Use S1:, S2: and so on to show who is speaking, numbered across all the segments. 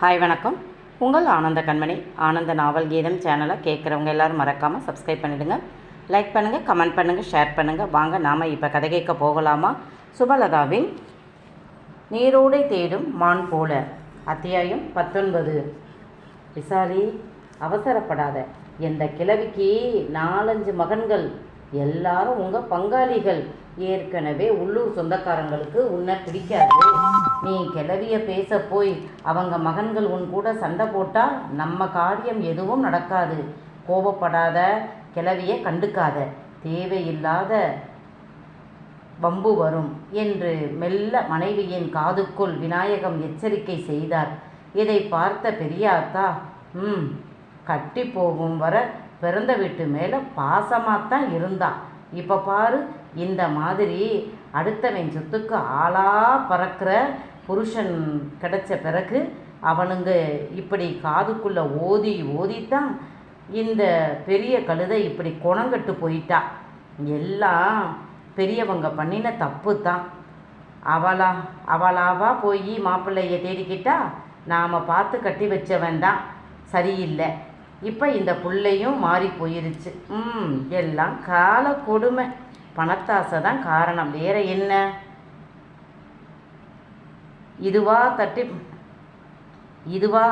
S1: Hi வணக்கம். உங்கள் ஆனந்த கண்மணி. ஆனந்த நாவல் கீதம் சேனலை கேட்குறவங்க எல்லாரும் மறக்காமல் சப்ஸ்கிரைப் பண்ணிடுங்க. லைக் பண்ணுங்கள் கமெண்ட் பண்ணுங்கள் ஷேர் பண்ணுங்கள் வாங்க நாம் இப்போ கதை கேட்க போகலாமா? சுபலதாவின் நீரோடை தேடும் மான் போல அத்தியாயம் பத்தொன்பது. விசாரி அவசரப்படாத. எந்த கிழவிக்கு நாலஞ்சு மகன்கள் எல்லாரும் உங்கள் பங்காளிகள். ஏற்கனவே உள்ளூர் சொந்தக்காரங்களுக்கு உன்னை பிடிக்காது. நீ கிளவிய பேச போய் அவங்க மகன்கள் உன் கூட சண்டை போட்டால் நம்ம காரியம் எதுவும் நடக்காது. கோபப்படாத கிளவிய கண்டுக்காத. தேவையில்லாத வம்பு வரும் என்று மெல்ல மனைவியின் காதுக்குள் விநாயகம் எச்சரிக்கை செய்தார். இதை பார்த்த பெரியாத்தா ம் கட்டி போகும் வர பிறந்த வீட்டு மேலே பாசமாக தான் இருந்தான் இப்போ பாரு இந்த மாதிரி அடுத்தவன் சொத்துக்கு ஆளாக பறக்கிற புருஷன் கிடைச்ச பிறகு அவனுங்க இப்படி காதுக்குள்ளே ஓதி ஓதித்தான் இந்த பெரிய கழுதை இப்படி குணங்கட்டு போயிட்டா. எல்லாம் பெரியவங்க பண்ணின தப்பு தான் அவளா அவளாவா போய் மாப்பிள்ளைய தேடிக்கிட்டா நாம் பார்த்து கட்டி வச்சவன் தான் சரியில்லை. இப்போ இந்த பிள்ளையும் மாறி போயிருச்சு. ம் எல்லாம் கால கொடுமை. பணத்தாசை தான் காரணம். வேற என்ன? இதுவா தட்டி இதுவா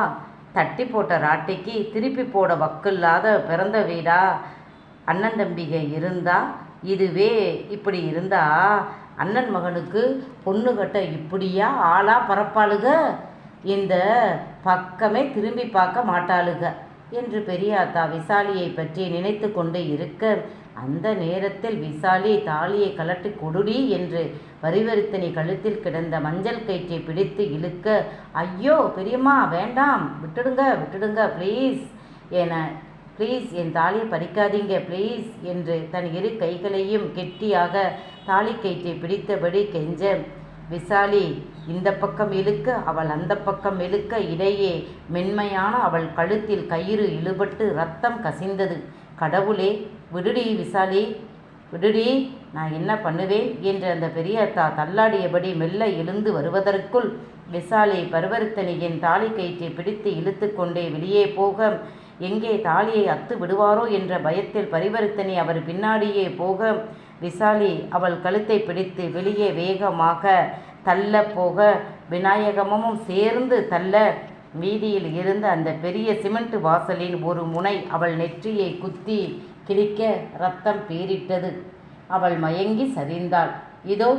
S1: தட்டி போட்ட ராட்டிக்கு திருப்பி போட வக்கில்லாத பிறந்த வீடா? அண்ணன் தம்பிகை இருந்தா இதுவே இப்படி இருந்தா? அண்ணன் மகனுக்கு பொண்ணு கட்ட இப்படியா ஆளா பரப்பாளுக? இந்த பக்கமே திரும்பி பார்க்க மாட்டாளுக. என்று பெரியாத்தா விசாலியை பற்றி நினைத்து கொண்டு இருக்க அந்த நேரத்தில் விசாலி தாலியை கலட்டி கொடுடி என்று வரிவரித்தனி கழுத்தில் கிடந்த மஞ்சள் கயிற்றை பிடித்து இழுக்க ஐயோ பெரியம்மா வேண்டாம் விட்டுடுங்க விட்டுடுங்க ப்ளீஸ் என ப்ளீஸ் என் தாலியை பறிக்காதீங்க ப்ளீஸ் என்று தன் இரு கைகளையும் கெட்டியாக தாலி கயிற்றை பிடித்தபடி கெஞ்ச விசாலி இந்த பக்கம் இழுக்க அவள் அந்த பக்கம் இழுக்க இடையே மென்மையான அவள் கழுத்தில் கயிறு இழுபட்டு ரத்தம் கசிந்தது. கடவுளே விடுடி விசாலி விடுடி நான் என்ன பண்ணுவேன்? என்று அந்த பெரியத்தா தள்ளாடியபடி மெல்ல எழுந்து வருவதற்குள் விசாலி பருவருத்தனியின் தாலி கயிற்றை பிடித்து இழுத்து கொண்டே வெளியே போக எங்கே தாலியை அத்து விடுவாரோ? என்ற பயத்தில் பரிவர்த்தனை அவர் பின்னாடியே போக விசாலி அவள் கழுத்தை பிடித்து வெளியே வேகமாக தள்ள போக விநாயகமும் சேர்ந்து தள்ள வீதியில் இருந்த அந்த பெரிய சிமெண்ட் வாசலின் ஒரு முனை அவள் நெற்றியை குத்தி கிழிக்க ரத்தம் பீரிட்டது அவள் மயங்கி சரிந்தாள். இதோ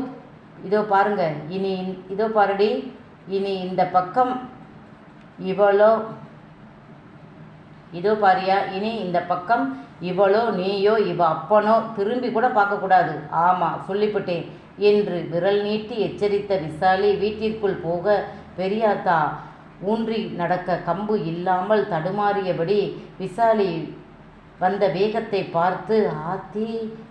S1: இதோ பாருங்க இனி இதோ பாருடி இனி இந்த பக்கம் இவளோ இதோ பாரியா இனி இந்த பக்கம் இவளோ நீயோ இவ அப்பனோ திரும்பி கூட பார்க்கக்கூடாது. ஆமாம் சொல்லிவிட்டேன். என்று விரல் நீட்டி எச்சரித்த விசாலி வீட்டிற்குள் போக பெரியாத்தா ஊன்றி நடக்க கம்பு இல்லாமல் தடுமாறியபடி விசாலி வந்த வேகத்தை பார்த்து ஆத்தி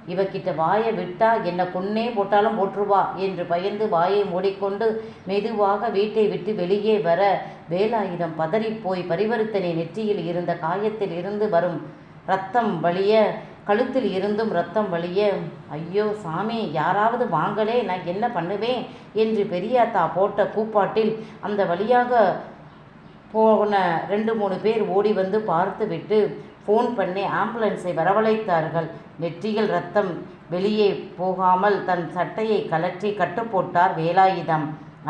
S1: இவக்கிட்ட வாயை விட்டா என்னை கொன்னே போட்டாலும் போட்டுருவா என்று பயந்து வாயை மூடிக்கொண்டு மெதுவாக வீட்டை விட்டு வெளியே வர வேலாயுதம் பதறிப்போய் பரிவர்த்தனை நெற்றியில் இருந்த காயத்தில் இருந்து வரும் ரத்தம் வழிய கழுத்தில் இருந்தும் ரத்தம் வழிய ஐயோ சாமி யாராவது வாங்களே நான் என்ன பண்ணுவேன்? என்று பெரியாத்தா போட்ட கூப்பாட்டில் அந்த வழியாக போன ரெண்டு மூணு பேர் ஓடி வந்து பார்த்துவிட்டு ஃபோன் பண்ணி ஆம்புலன்ஸை வரவழைத்தார்கள். நெற்றியில் ரத்தம் வெளியே போகாமல் தன் சட்டையை கலற்றி கட்டுப்போட்டார் வேலாயுதம்.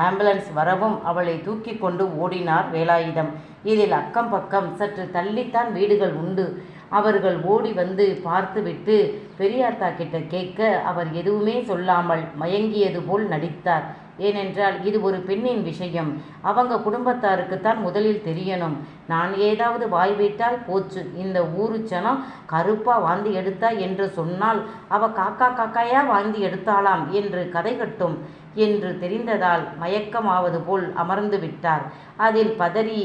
S1: ஆம்புலன்ஸ் வரவும் அவளை தூக்கி கொண்டு ஓடினார் வேலாயுதம். இதில் அக்கம் பக்கம் சற்று தள்ளித்தான் வீடுகள் உண்டு. அவர்கள் ஓடி வந்து பார்த்துவிட்டு பெரியாத்தா கிட்ட கேட்க அவர் எதுவுமே சொல்லாமல் மயங்கியது போல் நடித்தார். ஏனென்றால் இது ஒரு பெண்ணின் விஷயம். அவங்க குடும்பத்தாருக்குத்தான் முதலில் தெரியணும். நான் ஏதாவது வாய் விட்டால் போச்சு. இந்த ஊருச்சனம் ஜனம் கருப்பா வாந்தி எடுத்தா என்று சொன்னால் அவ காக்கா காக்காயா வாந்தி எடுத்தாளாம் என்று கதை கட்டும் என்று தெரிந்ததால் மயக்கமாவது போல் அமர்ந்து விட்டார். அதில் பதறி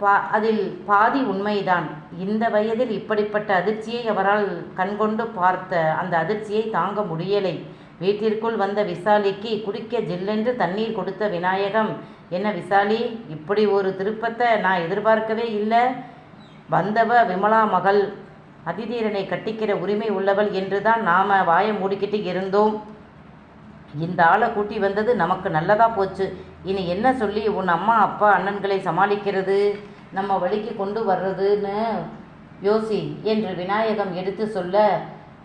S1: பா அதில் பாதி உண்மைதான். இந்த வயதில் இப்படிப்பட்ட அதிர்ச்சியை அவரால் கண்கொண்டு பார்த்த அந்த அதிர்ச்சியை தாங்க முடியலை. வீட்டிற்குள் வந்த விசாலிக்கு குடிக்க ஜில்லென்று தண்ணீர் கொடுத்த விநாயகம் என்ன விசாலி இப்படி ஒரு திருப்பத்தை நான் எதிர்பார்க்கவே இல்லை. வந்தவ விமலா மகள் அதிதீரனை கட்டிக்கிற உரிமை உள்ளவள் என்றுதான் நாம் வாயை மூடிக்கிட்டு இருந்தோம். இந்த ஆளை கூட்டி வந்தது நமக்கு நல்லதாக போச்சு. இனி என்ன சொல்லி உன் அம்மா அப்பா அண்ணன்களை சமாளிக்கிறது? நம்ம வழிக்கு கொண்டு வர்றதுன்னு யோசி என்று விநாயகம் எடுத்து சொல்ல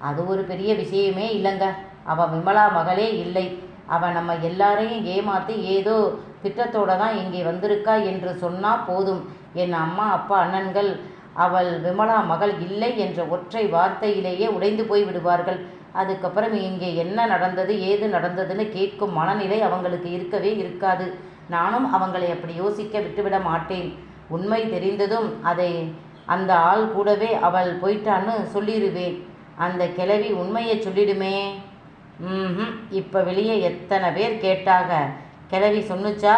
S1: அது ஒரு பெரிய விஷயமே இல்லைங்க. அவன் விமலா மகளே இல்லை. அவன் நம்ம எல்லாரையும் ஏமாற்றி ஏதோ திட்டத்தோட தான் இங்கே வந்திருக்கா என்று சொன்னால் போதும். என் அம்மா அப்பா அண்ணன்கள் அவள் விமலா மகள் இல்லை என்ற ஒற்றை வார்த்தையிலேயே உடைந்து போய் விடுவார்கள். அதுக்கப்புறம் இங்கே என்ன நடந்தது ஏது நடந்ததுன்னு கேட்கும் மனநிலை அவங்களுக்கு இருக்கவே இருக்காது. நானும் அவங்களை அப்படி யோசிக்க விட்டுவிட மாட்டேன். உண்மை தெரிந்ததும் அதை அந்த ஆள் கூடவே அவள் போயிட்டான்னு சொல்லிடுவேன் அந்த கிளவி உண்மையை சொல்லிடுமே. ம் இப்போ வெளியே எத்தனை பேர் கேட்டாக கிளவி சொன்னுச்சா?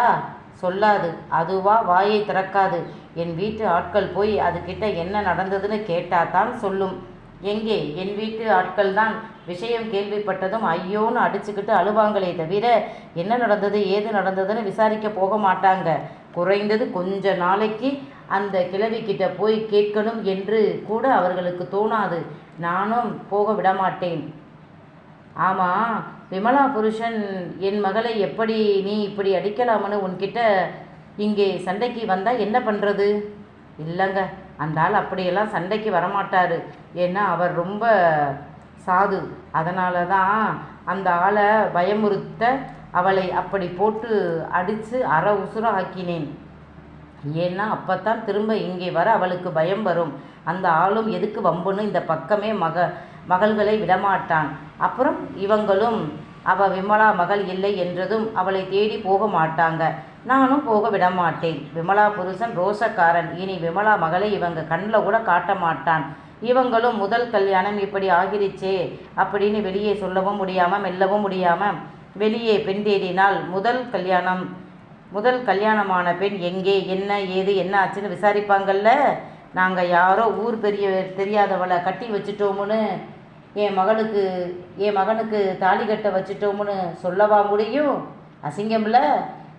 S1: சொல்லாது. அதுவா வாயை திறக்காது. என் வீட்டு ஆட்கள் போய் அதுக்கிட்ட என்ன நடந்ததுன்னு கேட்டாதான் சொல்லும். எங்கே? என் வீட்டு ஆட்கள் தான் விஷயம் கேள்விப்பட்டதும் ஐயோன்னு அடிச்சுக்கிட்டு அழுவாங்களே தவிர என்ன நடந்தது ஏது நடந்ததுன்னு விசாரிக்க போக மாட்டாங்க. குறைந்தது கொஞ்ச நாளைக்கு அந்த கிழவிக்கிட்ட போய் கேட்கணும் என்று கூட அவர்களுக்கு தோணாது. நானும் போக விடமாட்டேன். ஆமாம் விமலா புருஷன் என் மகளை எப்படி நீ இப்படி அடிக்கலாம்னு உன்கிட்ட இங்கே சண்டைக்கு வந்தால் என்ன பண்ணுறது இல்லைங்க. அந்த ஆள் அப்படியெல்லாம் சண்டைக்கு வரமாட்டார். ஏன்னா அவர் ரொம்ப சாது. அதனால தான் அந்த ஆளை பயமுறுத்த அவளை அப்படி போட்டு அடித்து அற உசுர ஆக்கினேன். ஏன்னா அப்போத்தான் திரும்ப இங்கே வர அவளுக்கு பயம் வரும். அந்த ஆளும் எதுக்கு வம்புன்னு இந்த பக்கமே மக மகள்களை விடமாட்டான். அப்புறம் இவங்களும் அவ விமலா மகள் இல்லை என்றதும் அவளை தேடி போக மாட்டாங்க. நானும் போக விட மாட்டேன் விமலா புருஷன் ரோசக்காரன் இனி விமலா மகளை இவங்க கண்ணில் கூட காட்ட மாட்டான். இவங்களும் முதல் கல்யாணம் இப்படி ஆகிருச்சே. அப்படின்னு வெளியே சொல்லவும் முடியாமல் மெல்லவும் முடியாமல் வெளியே பெண் தேடினால் முதல் கல்யாணம் முதல் கல்யாணமான பெண் எங்கே என்ன ஏது என்ன ஆச்சுன்னு விசாரிப்பாங்கல்ல? நாங்கள் யாரோ ஊர் பெரிய தெரியாதவளை கட்டி வச்சுட்டோம்னு என் மகளுக்கு என் மகனுக்கு தாலி கட்ட வச்சுட்டோம்னு சொல்லவா முடியும்? அசிங்கம்ல?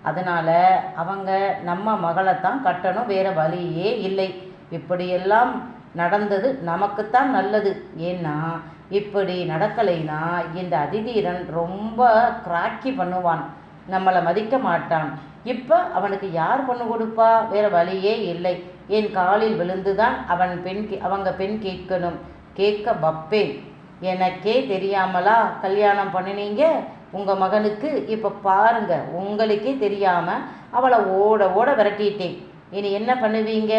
S1: அதனால் அவங்க நம்ம மகளைத்தான் கட்டணும் வேறு வழியே இல்லை. இப்படியெல்லாம் நடந்தது நமக்குத்தான் நல்லது. ஏன்னா இப்படி நடக்கலைன்னா இந்த அதிதீரன் ரொம்ப கிராக்கி பண்ணுவான். நம்மளை மதிக்க மாட்டான். இப்போ அவனுக்கு யார் பொண்ணு கொடுப்பா? வேறு வழியே இல்லை. என் காலில் விழுந்துதான் அவன் பெண் கே- அவங்க பெண் கேட்கணும். கேட்க பப்பேன் எனக்கே தெரியாமலா கல்யாணம் பண்ணினீங்க? உங்கள் மகனுக்கு இப்போ பாருங்க உங்களுக்கே தெரியாமல் அவளை ஓட ஓட விரட்டிட்டேன். இனி என்ன பண்ணுவீங்க?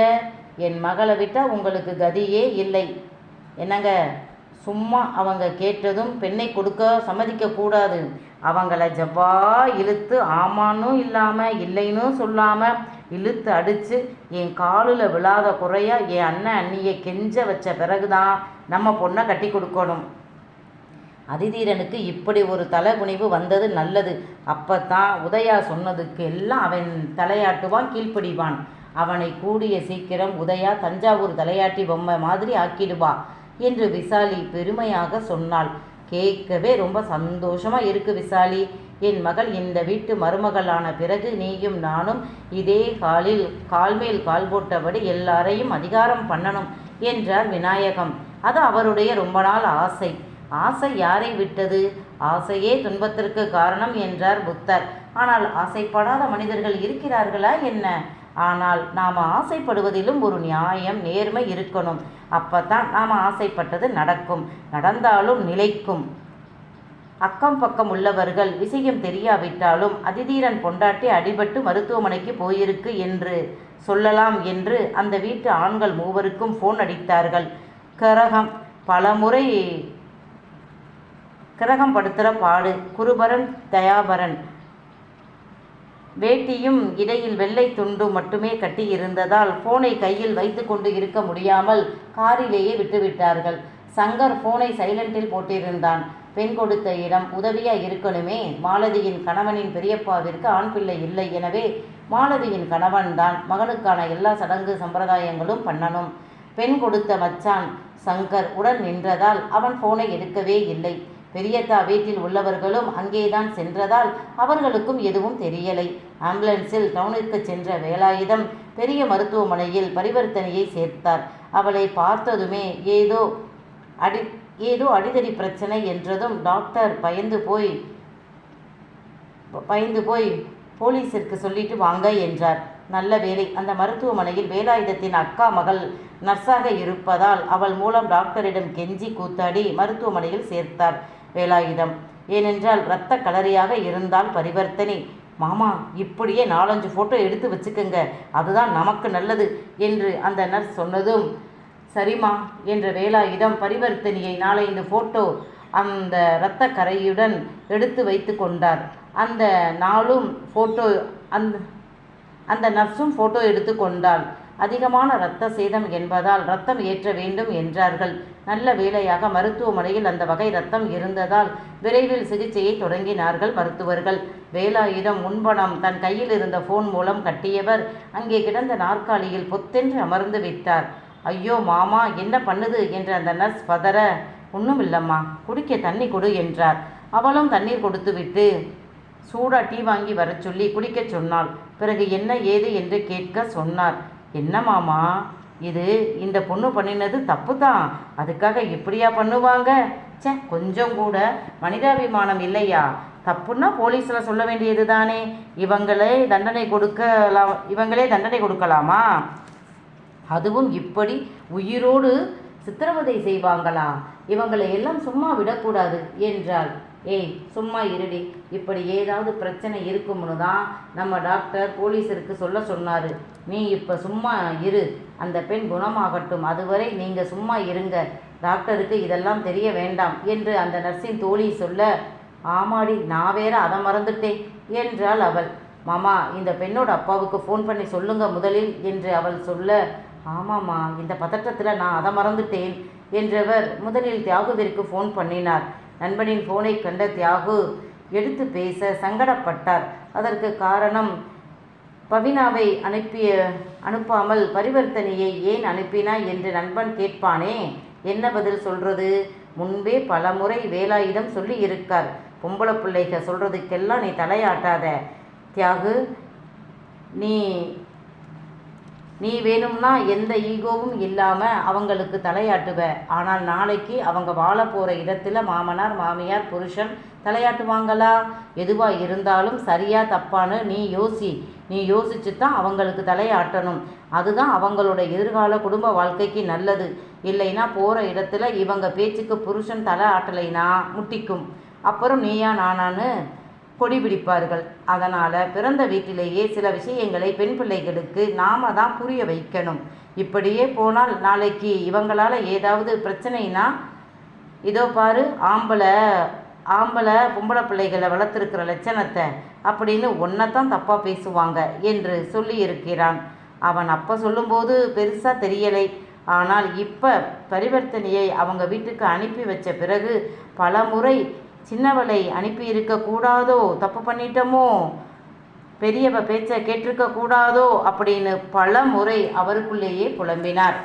S1: என் மகளை விட்டால் உங்களுக்கு கதியே இல்லை. என்னங்க? சும்மா அவங்க கேட்டதும் பெண்ணை கொடுக்க சம்மதிக்கக்கூடாது அவங்கள ஜவ்வா இழுத்து ஆமானும் இல்லாமல் இல்லைன்னு சொல்லாமல் இழுத்து அடித்து என் காலில் விழாத குறையாக என் அண்ணன் அண்ணியை கெஞ்ச வச்ச பிறகுதான் நம்ம பொண்ணை கட்டி கொடுக்கணும். அதிதீரனுக்கு இப்படி ஒரு தலைகுனிவு வந்தது நல்லது. அப்பத்தான் உதயா சொன்னதுக்கு எல்லாம் அவன் தலையாட்டுவான் கீழ்ப்படிவான். அவனை கூடிய சீக்கிரம் உதயா தஞ்சாவூர் தலையாட்டி பொம்மை மாதிரி ஆக்கிடுவா என்று விசாலி பெருமையாக சொன்னாள். கேட்கவே ரொம்ப சந்தோஷமா இருக்கு விசாலி. என் மகள் இந்த வீட்டு மருமகளான பிறகு நீயும் நானும் இதே காலில் கால்மேல் கால் போட்டபடி எல்லாரையும் அதிகாரம் பண்ணணும் என்றார் விநாயகம். அது அவருடைய ரொம்ப நாள் ஆசை. ஆசை யாரை விட்டது? ஆசையே துன்பத்திற்கு காரணம் என்றார் புத்தர். ஆனால் ஆசைப்படாத மனிதர்கள் இருக்கிறார்களா என்ன? ஆனால் நாம் ஆசைப்படுவதிலும் ஒரு நியாயம் நேர்மை இருக்கணும். அப்பதான் நாம் ஆசைப்பட்டது நடக்கும். நடந்தாலும் நிலைக்கும். அக்கம் பக்கம் உள்ளவர்கள் விஷயம் தெரியாவிட்டாலும் அதிதீரன் பொண்டாட்டி அடிபட்டு மருத்துவமனைக்கு போயிருக்கு என்று சொல்லலாம் என்று அந்த வீட்டு ஆண்கள் மூவருக்கும் ஃபோன் அடித்தார்கள். கரகம் பலமுறை கிரகம் படுத்துகிற பாடு. குருபரன் தயாபரன். வேட்டியும் இடையில் வெள்ளை துண்டு மட்டுமே கட்டி இருந்ததால் போனை கையில் வைத்துக்கொண்டு இருக்க முடியாமல் காரிலேயே விட்டுவிட்டார்கள். சங்கர் போனை சைலண்டில் போட்டிருந்தான். பெண் கொடுத்த இடம் உதவியா இருக்கணுமே? மாலதியின் கணவனின் பெரியப்பாவிற்கு ஆண் பிள்ளை இல்லை எனவே மாலதியின் கணவன்தான் மகனுக்கான எல்லா சடங்கு சம்பிரதாயங்களும் பண்ணணும். பெண் கொடுத்த மச்சான் சங்கர் உடன் நின்றதால் அவன் போனை எடுக்கவே இல்லை. பெரியத்தா வீட்டில் உள்ளவர்களும் அங்கேதான் சென்றதால் அவர்களுக்கும் எதுவும் தெரியலை. ஆம்புலன்ஸில் டவுனிற்கு சென்ற வேலாயுதம் பெரிய மருத்துவமனையில் பரிவர்த்தனையை சேர்த்தார். அவளை பார்த்ததுமே ஏதோ அடி ஏதோ அடிதடி பிரச்சனை என்றதும் டாக்டர் பயந்து போய் பயந்து போய் போலீஸிற்கு சொல்லிட்டு வாங்க என்றார். நல்ல வேலை அந்த மருத்துவமனையில் வேலாயுதத்தின் அக்கா மகள் நர்ஸாக இருப்பதால் அவள் மூலம் டாக்டரிடம் கெஞ்சி கூத்தாடி மருத்துவமனையில் சேர்த்தார் வேலாயுதம். ஏனென்றால் இரத்த கலரியாக இருந்தால் பரிவர்த்தனை. மாமா இப்படியே நாலஞ்சு ஃபோட்டோ எடுத்து வச்சுக்கோங்க. அதுதான் நமக்கு நல்லது என்று அந்த நர்ஸ் சொன்னதும் சரிம்மா என்ற வேலாயுதம் பரிவர்த்தனையை நாலைந்து ஃபோட்டோ அந்த இரத்த கரையுடன் எடுத்து வைத்து கொண்டார். அந்த நாளும் ஃபோட்டோ அந்த அந்த நர்ஸும் ஃபோட்டோ எடுத்து கொண்டாள். அதிகமான இரத்த சேதம் என்பதால் ரத்தம் ஏற்ற வேண்டும் என்றார்கள். நல்ல வேலையாக மருத்துவமனையில் அந்த வகை ரத்தம் இருந்ததால் விரைவில் சிகிச்சையை தொடங்கினார்கள் மருத்துவர்கள். வேலாயுதம் முன்பணம் தன் கையில் இருந்த ஃபோன் மூலம் கட்டியவர் அங்கே கிடந்த நாற்காலியில் பொத்தென்று அமர்ந்து விட்டார். ஐயோ மாமா என்ன பண்ணுது? என்று அந்த நர்ஸ் பதற. ஒன்றும் இல்லம்மா குடிக்க தண்ணி கொடு என்றார். அவளும் தண்ணீர் கொடுத்துவிட்டு சூடா டீ வாங்கி வர சொல்லி குடிக்கச் சொன்னாள். பிறகு என்ன ஏது என்று கேட்க சொன்னார். என்ன மாமா இது இந்த பொண்ணு பண்ணினது தப்பு தான் அதுக்காக இப்படியா பண்ணுவாங்க? ச்சே கொஞ்சம் கூட மனிதாபிமானம் இல்லையா? தப்புன்னா போலீஸில் சொல்ல வேண்டியது தானே. இவங்களே தண்டனை கொடுக்கலாம் இவங்களே தண்டனை கொடுக்கலாமா? அதுவும் இப்படி உயிரோடு சித்திரவதை செய்வாங்களா இவங்களை எல்லாம் சும்மா விடக்கூடாது என்றாள். ஏய் சும்மா இருடி. இப்படி ஏதாவது பிரச்சனை இருக்கும்னு தான் நம்ம டாக்டர் போலீஸருக்கு சொல்ல சொன்னார். நீ இப்போ சும்மா இரு. அந்த பெண் குணமாகட்டும். அதுவரை நீங்கள் சும்மா இருங்க. டாக்டருக்கு இதெல்லாம் தெரிய வேண்டாம் என்று அந்த நர்ஸின் தோழி சொல்ல ஆமாடி நான் வேற அதை மறந்துட்டேன் என்றாள் அவள். மாமா இந்த பெண்ணோட அப்பாவுக்கு ஃபோன் பண்ணி சொல்லுங்க முதலில் என்று அவள் சொல்ல ஆமாம்மா இந்த பதட்டத்தில் நான் அதை மறந்துட்டேன் என்றவர் முதலில் தியாகுவிற்கு ஃபோன் பண்ணினார். நண்பனின் ஃபோனை கண்ட தியாகு எடுத்து பேச சங்கடப்பட்டார். அதற்கு காரணம் பவினாவை அனுப்பிய அனுப்பாமல் பரிவர்த்தனையை ஏன் அனுப்பினாய் என்று நண்பன் கேட்பானே என்ன பதில் சொல்றது? முன்பே பலமுறை வேலாயிடம் சொல்லி இருக்கார் பொம்பளை பிள்ளைக சொல்றதுக்கெல்லாம் நீ தலையாட்டாத. தியாகு நீ நீ வேணும்னா எந்த ஈகோவும் இல்லாமல் அவங்களுக்கு தலையாட்டுவ. ஆனால் நாளைக்கு அவங்க வாழ போகிற இடத்துல மாமனார் மாமியார் புருஷன் தலையாட்டுவாங்களா? எதுவாக இருந்தாலும் சரியா தப்பான்னு நீ யோசி. நீ யோசிச்சு தான் அவங்களுக்கு தலையாட்டணும். அதுதான் அவங்களோட எதிர்கால குடும்ப வாழ்க்கைக்கு நல்லது. இல்லைன்னா போகிற இடத்துல இவங்க பேச்சுக்கு புருஷன் தலை ஆட்டலைனா முட்டிக்கும். அப்புறம் நீயா நானான்னு கொடி பிடிப்பார்கள். அதனால் பிறந்த வீட்டிலேயே சில விஷயங்களை பெண் பிள்ளைகளுக்கு நாம தான் புரிய வைக்கணும். இப்படியே போனால் நாளைக்கு இவங்களால் ஏதாவது பிரச்சனைனா இதோ பாரு ஆம்பளை ஆம்பளை பொம்பளை பிள்ளைகளை வளர்த்துருக்கிற லட்சணத்தை அப்படின்னு ஒன்றைத்தான் தப்பாக பேசுவாங்க என்று சொல்லியிருக்கிறான். அவன் அப்போ சொல்லும்போது பெருசாக தெரியலை. ஆனால் இப்போ பரிவர்த்தனையை அவங்க வீட்டுக்கு அனுப்பி வச்ச பிறகு பல முறை சின்னவளை அனுப்பியிருக்க கூடாதோ தப்பு பண்ணிட்டோமோ? பெரியவ பேச்சை கேட்டிருக்க கூடாதோ அப்படின்னு பல முறை அவருக்குள்ளேயே புலம்பினார்.